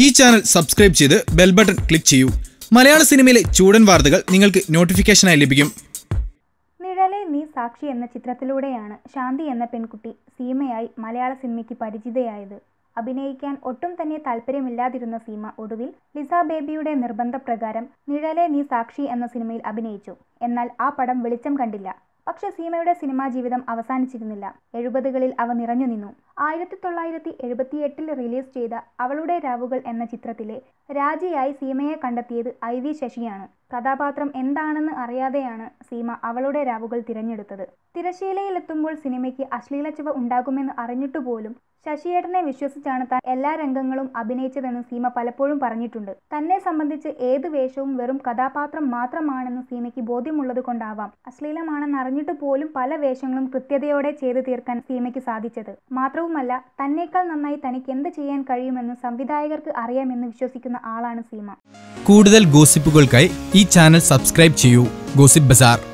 ഈ channel subscribe ചെയ്ത് bell button click ചെയ്യൂ. മലയാള സിനിമയിലെ ചൂടൻ വാർത്തകൾ നിങ്ങൾക്ക് നോട്ടിഫിക്കേഷനായി ലഭിക്കും. നിഴലേ നീ സാക്ഷി എന്ന ചിത്രത്തിലൂടെയാണ് ശാന്തി എന്ന പെൺകുട്ടി സീമയായി മലയാള സിനിമയ്ക്ക് പരിചിതയായത്. അഭിനയിക്കാൻ ഒട്ടും തന്നെ താല്പര്യമില്ലാതിരുന്ന സീമ ഒടുവിൽ ലിസ ബേബിയുടെ നിർബന്ധപ്രകാരം നിഴലേ നീ സാക്ഷി എന്ന സിനിമയിൽ അഭിനയിച്ചു. എന്നാൽ ആ പടം വെളിച്ചം കണ്ടില്ല. പക്ഷെ സീമയുടെ സിനിമാ ജീവിതം അവസാനിച്ചിരുന്നില്ല. എഴുപതുകളിൽ അവ നിറഞ്ഞു നിന്നു. ആയിരത്തി തൊള്ളായിരത്തി എഴുപത്തിയെട്ടിൽ റിലീസ് ചെയ്ത അവളുടെ രാവുകൾ എന്ന ചിത്രത്തിലെ രാജിയായി സീമയെ കണ്ടെത്തിയത് ഐ വി ശശിയാണ്. കഥാപാത്രം എന്താണെന്ന് അറിയാതെയാണ് സീമ അവളുടെ രാവുകൾ തിരഞ്ഞെടുത്തത്. തിരശീലയിലെത്തുമ്പോൾ സിനിമയ്ക്ക് അശ്ലീലച്ചുവ ഉണ്ടാകുമെന്ന് അറിഞ്ഞിട്ടുപോലും ശശിയേട്ടനെ വിശ്വസിച്ചാണ് താൻ എല്ലാ രംഗങ്ങളും അഭിനയിച്ചതെന്ന് സീമ പലപ്പോഴും പറഞ്ഞിട്ടുണ്ട്. തന്നെ സംബന്ധിച്ച് ഏത് വേഷവും വെറും കഥാപാത്രം മാത്രമാണെന്ന് സീമയ്ക്ക് ബോധ്യമുള്ളത് കൊണ്ടാവാം. അശ്ലീലമാണെന്ന് അറിഞ്ഞിട്ട് പോലും പല വേഷങ്ങളും കൃത്യതയോടെ ചെയ്തു തീർക്കാൻ സീമയ്ക്ക് സാധിച്ചത്. മാത്രവുമല്ല തന്നേക്കാൾ നന്നായി തനിക്ക് എന്ത് ചെയ്യാൻ കഴിയുമെന്ന് സംവിധായകർക്ക് അറിയാമെന്ന് വിശ്വസിക്കുന്ന ആളാണ് സീമ. കൂടുതൽ ഗോസിപ്പുകൾക്കായി ഈ ചാനൽ സബ്സ്ക്രൈബ് ചെയ്യൂ. Gossip bazaar.